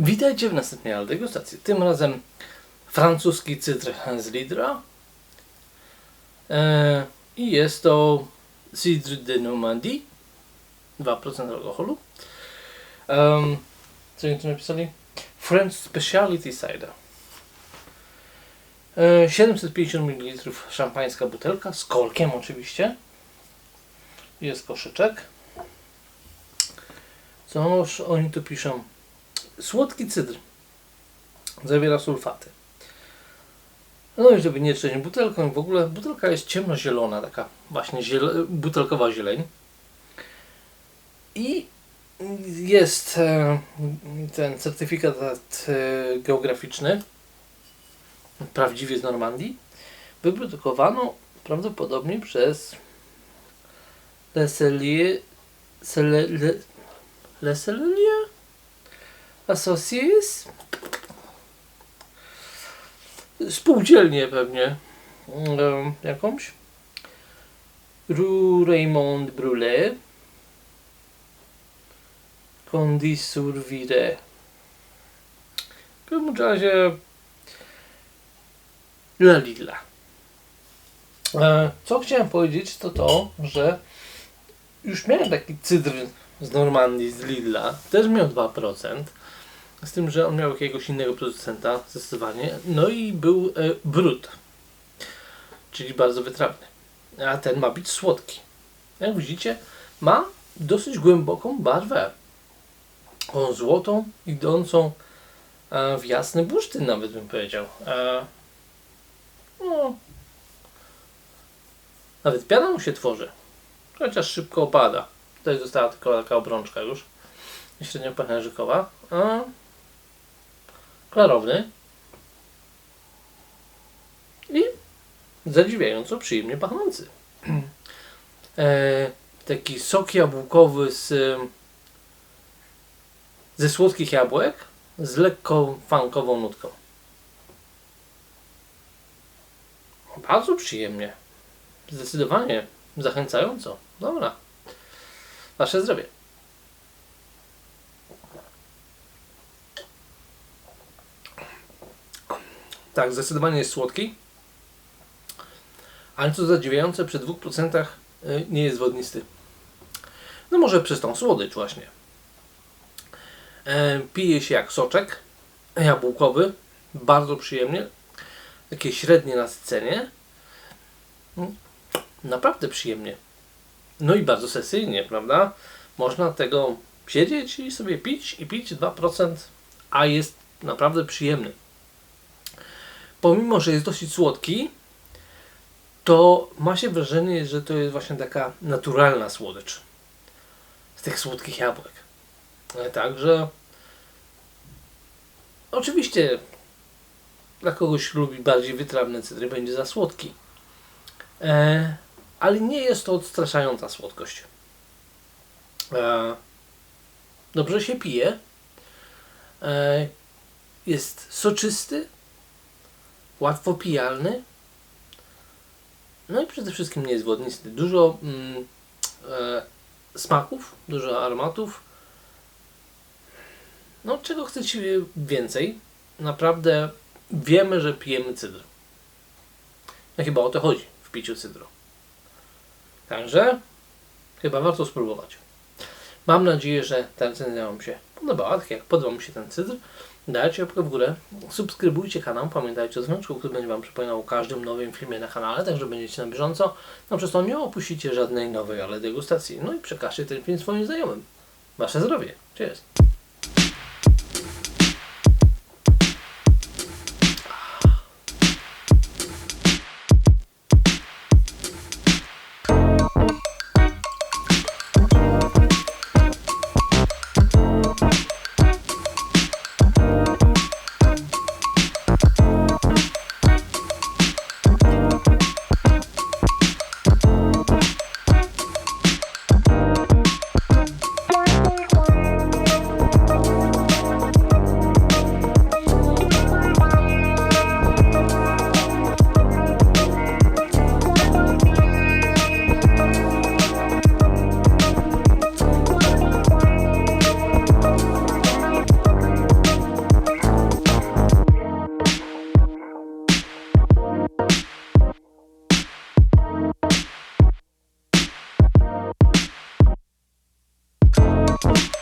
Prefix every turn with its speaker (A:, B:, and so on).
A: Witajcie w następnej degustacji. Tym razem francuski cytr z Lidra. E, I jest to Cidre de Normandie. 2% alkoholu. Um, co oni tu napisali? French Speciality Cider. E, 750 ml szampańska butelka z korkiem oczywiście. Jest koszyczek. Coż oni tu piszą? Słodki cydr. Zawiera sulfaty. No i żeby nie trzeć butelką, w ogóle butelka jest ciemnozielona, taka właśnie butelkowa zieleń. I jest e, ten certyfikat e, geograficzny, prawdziwie z Normandii. Wyprodukowano prawdopodobnie przez Le Cellier, Le, Associés? Spółdzielnię pewnie. em, jakąś. Rue Raymond Brulé. Condis sur. W każdym razie La Lilla. E, Co chciałem powiedzieć to to, że już miałem taki cydr z Normandii, z Lidla, też miał 2%, z tym, że on miał jakiegoś innego producenta zdecydowanie, no i był e, brud, czyli bardzo wytrawny, a ten ma być słodki. Jak widzicie, ma dosyć głęboką barwę, o złotą, idącą e, w jasny bursztyn nawet bym powiedział. E, no, nawet piana mu się tworzy, chociaż szybko opada. Tutaj została tylko taka obrączka już, średnio pęcherzykowa. A klarowny i zadziwiająco przyjemnie pachnący. E, taki sok jabłkowy z, ze słodkich jabłek z lekką fankową nutką. Bardzo przyjemnie. Zdecydowanie zachęcająco. Dobra. Wasze zdrowie. Tak, zdecydowanie jest słodki. Ale co zadziwiające, przy 2% y, nie jest wodnisty. No może przez tą słodycz właśnie. E, Pije się jak soczek jabłkowy. Bardzo przyjemnie. Takie średnie nasycenie. Mm, Naprawdę przyjemnie. No i bardzo sesyjnie, prawda? Można tego siedzieć i sobie pić i pić 2%, a jest naprawdę przyjemny pomimo, że jest dosyć słodki, to ma się wrażenie, że to jest właśnie taka naturalna słodycz z tych słodkich jabłek. E, Także oczywiście dla kogoś lubi bardziej wytrawne cydry będzie za słodki. E, ale nie jest to odstraszająca słodkość. E, dobrze się pije. E, jest soczysty, łatwo pijalny. No i przede wszystkim nie jest wodnisty. Dużo mm, e, smaków, dużo aromatów. No, czego chcecie więcej? Naprawdę wiemy, że pijemy cydr. No chyba o to chodzi w piciu cydru. Także chyba warto spróbować. Mam nadzieję, że ta recenzja Wam się podobała. Tak jak podobał mi się ten cydr, dajcie łapkę w górę, subskrybujcie kanał, pamiętajcie o dzwoneczku, który będzie Wam przypominał o każdym nowym filmie na kanale, tak że będziecie na bieżąco. No przez to nie opuścicie żadnej nowej ale degustacji. No i przekażcie ten film swoim znajomym. Wasze zdrowie. Cześć. Thank you.